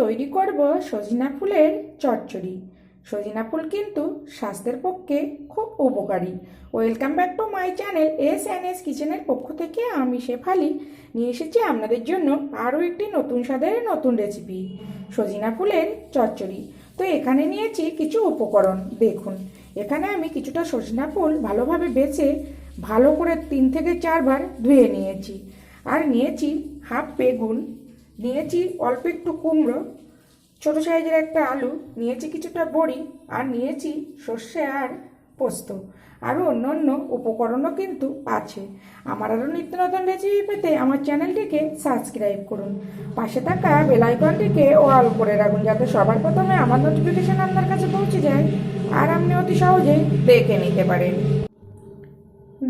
তৈরি করব সজিনা ফুলের চচ্চড়ি। সজিনা ফুল কিন্তু স্বাস্থ্যের পক্ষে খুব উপকারী। Welcome back to my channel S N S কিচেনের পক্ষ থেকে আমি শেফালি। নিয়ে এসেছি আপনাদের জন্য আরও একটি নতুন স্বাদের নতুন রেসিপি, সজিনা ফুলের চচ্চড়ি। তো এখানে নিয়েছি কিছু উপকরণ, দেখুন। এখানে আমি কিছুটা সজিনা ফুল ভালোভাবে বেছে ভালো করে তিন থেকে চারবার ধুয়ে নিয়েছি। আর নিয়েছি হাফ বেগুন নিয়েছি অল্প একটু কুমড়ো, ছোটো সাইজের একটা আলু, নিয়েছি কিছুটা বড়ি আর নিয়েছি সর্ষে আর পোস্ত। আরও অন্য অন্য উপকরণও কিন্তু আছে। আমার আরও নিত্য নতুন রেসিপি পেতে আমার চ্যানেলটিকে সাবস্ক্রাইব করুন। পাশে থাকা বেলাইকনটিকে অল করে রাখুন যাতে সবার প্রথমে আমার নোটিফিকেশন আপনার কাছে পৌঁছে যায় আর আপনি অতি সহজেই দেখে নিতে পারেন।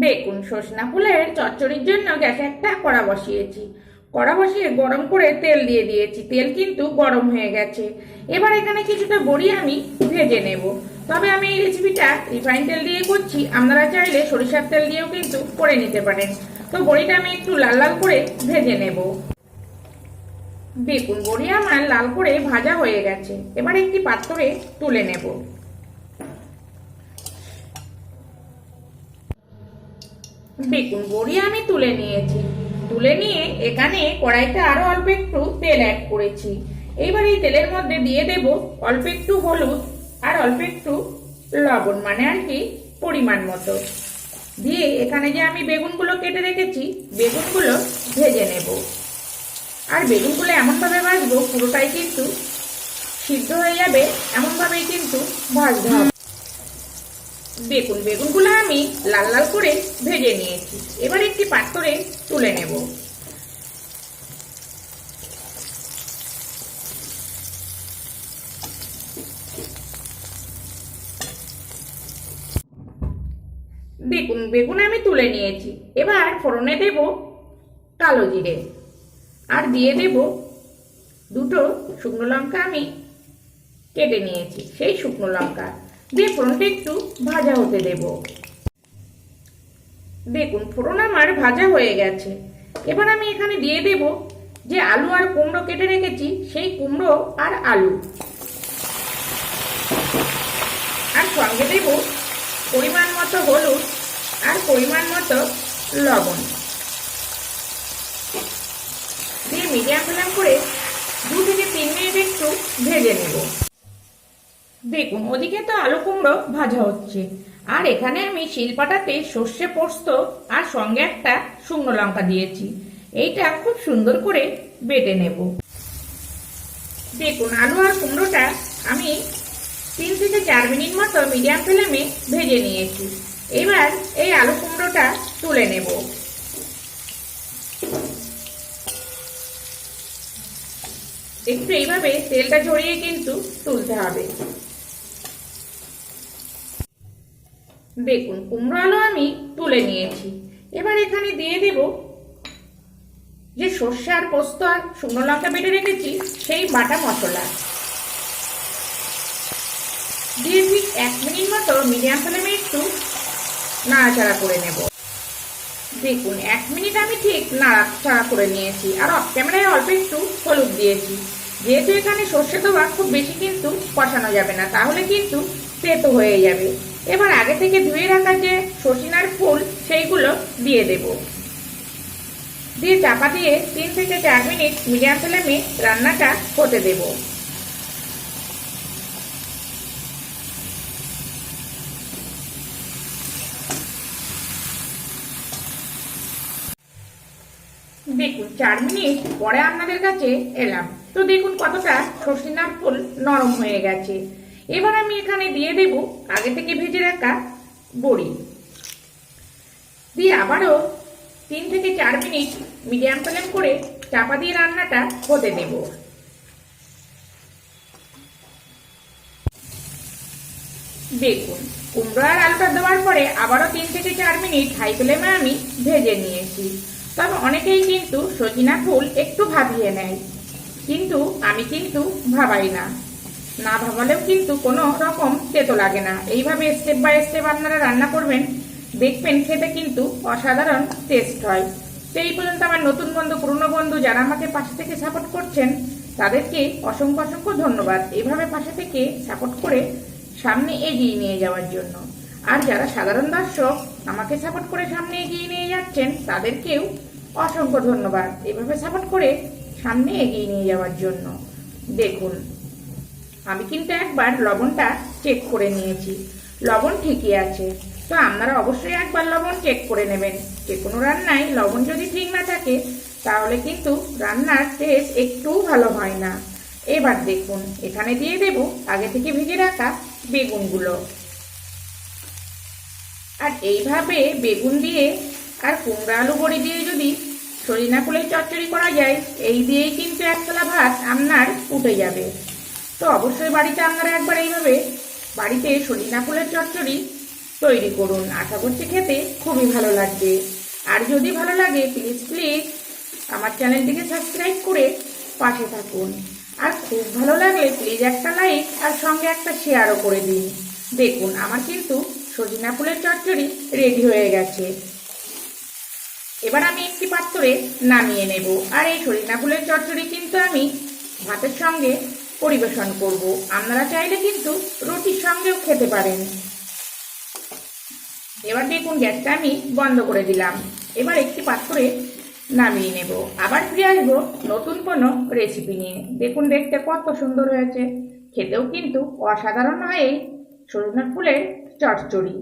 দেখুন সজনা ফুলের চচ্চড়ির জন্য গ্যাসে একটা কড়া বসিয়েছি। কড়া বসিয়ে গরম করে তেল দিয়ে দিয়েছি। তেল কিন্তু গরম হয়ে গেছে। এবার এখানে কিছুটা বড়ি আমি ভেজে নেব। তবে আমি এই রেসিপিটা রিফাইন তেল দিয়ে করছি। আপনারা চাইলে সরিষার তেল দিয়েও কিন্তু করে নিতে পারেন। তো বড়িটা আমি একটু লাল লাল করে ভেজে নেব। দেখুন, বড়ি আমার লাল করে ভাজা হয়ে গেছে। এবার একটি পাত্রে তুলে নেব। দেখুন, বড়ি আমি তুলে নিয়েছি। তুলে নিয়ে এখানে কড়াইতে আরও অল্প একটু তেল অ্যাড করেছি। এইবার এই তেলের মধ্যে দিয়ে দেব অল্প একটু হলুদ আর অল্প একটু লবণ মানে আর কি পরিমাণ মতো। দিয়ে এখানে যে আমি বেগুনগুলো কেটে রেখেছি, বেগুনগুলো ভেজে নেব। আর বেগুনগুলো এমনভাবে ভাজবো, পুরোটাই কিন্তু সিদ্ধ হয়ে যাবে, এমনভাবেই কিন্তু ভাজতে হবে। দেখুন বেগুনগুলো আমি লাল লাল করে ভেজে নিয়েছি। এবার একটি পাত্রে তুলে নেব। বেগুন বেগুন আমি তুলে নিয়েছি। এবার ফোড়নে দেব কালো জিরে আর দিয়ে দেব দুটো শুকনো লঙ্কা আমি কেটে নিয়েছি। সেই শুকনো লঙ্কা দিয়ে ফোড়নটা একটু ভাজা হতে দেব। দেখুন, ফোড়ন আমার ভাজা হয়ে গেছে। এবার আমি এখানে দিয়ে দেব যে আলু আর কুমড়ো কেটে রেখেছি, সেই কুমড়ো আর আলু। আর সঙ্গে দেব পরিমাণ মতো হলুদ আর পরিমাণ মতো লবণ। দিয়ে মিডিয়াম ফ্লেম করে দু থেকে তিন মিনিট একটু ভেজে নেব। দেখুন, ওদিকে তো আলু কুমড়ো ভাজা হচ্ছে। আর এখানে আমি শিলপাটাতে সর্ষে পোস্ত আর সঙ্গে একটা শুকনো লঙ্কা দিয়েছি। এইটা খুব সুন্দর করে বেটে নেব। দেখুন, আলু আর কুমড়োটা আমি তিন থেকে চার মিনিট মতো মিডিয়াম ফ্লেমে ভেজে নিয়েছি। এবার এই আলু কুমড়োটা তুলে নেব। একটু এইভাবে তেলটা ঝরিয়ে কিন্তু তুলতে হবে। দেখুন কুমড়ো আলু আমি তুলে নিয়েছি। এবার এখানে দিয়ে দেব যে সর্ষে আর পোস্ত আর শুকনো লঙ্কা বেটে রেখেছি, সেই বাটা মশলা। দিয়ে ঠিক এক মিনিট মতো মিডিয়াম ফ্লেমে একটু নাড়াচাড়া করে নেব। দেখুন, এক মিনিট আমি ঠিক নাড়াচাড়া করে নিয়েছি, আর অফ ক্যামেরায় অল্প একটু হলুদ দিয়েছি। যেহেতু এখানে সর্ষে দেওয়া খুব বেশি কিন্তু কষানো যাবে না, তাহলে কিন্তু তেতো হয়ে যাবে। এবার আগে থেকে ধুয়ে রাখা যে সসিনার ফুল, সেইগুলো দিয়ে দেব। দিয়ে চাপা দিয়ে তিন থেকে চার মিনিট মিডিয়াম ফ্লেমে রান্নাটা হতে দেব। দেখুন, চার মিনিট পরে আপনাদের কাছে এলাম। তো দেখুন কতটা সসিনার ফুল নরম হয়ে গেছে। এবার আমি এখানে দিয়ে দেব আগে থেকে ভেজে রাখা বড়ি। দিয়ে আবারও তিন থেকে চার মিনিট মিডিয়াম ফ্লেম করে চাপা দিয়ে রান্নাটা হতে দেব। দেখুন, কুমড়ো আর আলুটা দেওয়ার পরে আবারও তিন থেকে চার মিনিট হাই ফ্লেমে আমি ভেজে নিয়েছি। তবে অনেকেই কিন্তু সজিনা ফুল একটু ভাবিয়ে নেয়। কিন্তু আমি কিন্তু ভাবাই না। না ভাবালেও কিন্তু কোনো রকম তেতো লাগে না। এইভাবে স্টেপ বাই স্টেপ আপনারা রান্না করবেন, দেখবেন খেতে কিন্তু অসাধারণ টেস্ট হয়। তো এই পর্যন্ত আমার নতুন বন্ধু, পুরনো বন্ধু যারা আমাকে পাশে থেকে সাপোর্ট করছেন, তাদেরকে অসংখ্য অসংখ্য ধন্যবাদ। এভাবে পাশে থেকে সাপোর্ট করে সামনে এগিয়ে নিয়ে যাওয়ার জন্য। আর যারা সাধারণ দর্শক, আমাকে সাপোর্ট করে সামনে এগিয়ে নিয়ে যাচ্ছেন, তাদেরকেও অসংখ্য ধন্যবাদ। এভাবে সাপোর্ট করে সামনে এগিয়ে নিয়ে যাওয়ার জন্য। দেখুন, আমি কিন্তু একবার লবণটা চেক করে নিয়েছি। লবণ ঠিকই আছে। তো আপনারা অবশ্যই একবার লবণ চেক করে নেবেন। যে কোনো রান্নায় লবণ যদি ঠিক না থাকে, তাহলে কিন্তু রান্নার টেস্ট একটুও ভালো হয় না। এবার দেখুন, এখানে দিয়ে দেব আগে থেকে ভেজে রাখা বেগুনগুলো। আর এইভাবে বেগুন দিয়ে আর কুমড়া আলু বড়ি দিয়ে যদি সরিনা ফুলের চচ্চড়ি করা যায়, এই দিয়েই কিন্তু এক ভাত আপনার উঠে যাবে। তো অবশ্যই বাড়িতে আপনারা একবার এইভাবে বাড়িতে সরিনা ফুলের চচ্চড়ি তৈরি করুন। আশা করছি খেতে খুবই ভালো লাগবে। আর যদি ভালো লাগে প্লিজ প্লিজ আমার চ্যানেলটিকে সাবস্ক্রাইব করে পাশে থাকুন। আর খুব ভালো লাগলে প্লিজ একটা লাইক আর সঙ্গে একটা শেয়ারও করে দিন। দেখুন, আমার কিন্তু সজিনা ফুলের চচ্চড়ি রেডি হয়ে গেছে। এবার আমি একটি পাত্রে নামিয়ে নেব। আর এই সরিষা ফুলের চচ্চড়ি কিন্তু আমি ভাতের সঙ্গে পরিবেশন করব। আপনারা চাইলে কিন্তু রুটির সঙ্গেও খেতে পারেন। এবার দেখুন গ্যাসটা আমি বন্ধ করে দিলাম। এবার একটি পাত্রে নামিয়ে নেব। আবার ফিরে আসব নতুন কোনো রেসিপি নিয়ে। দেখুন দেখতে কত সুন্দর হয়েছে। খেতেও কিন্তু অসাধারণ হয় এই সজনা ফুলের চচ্চড়ি।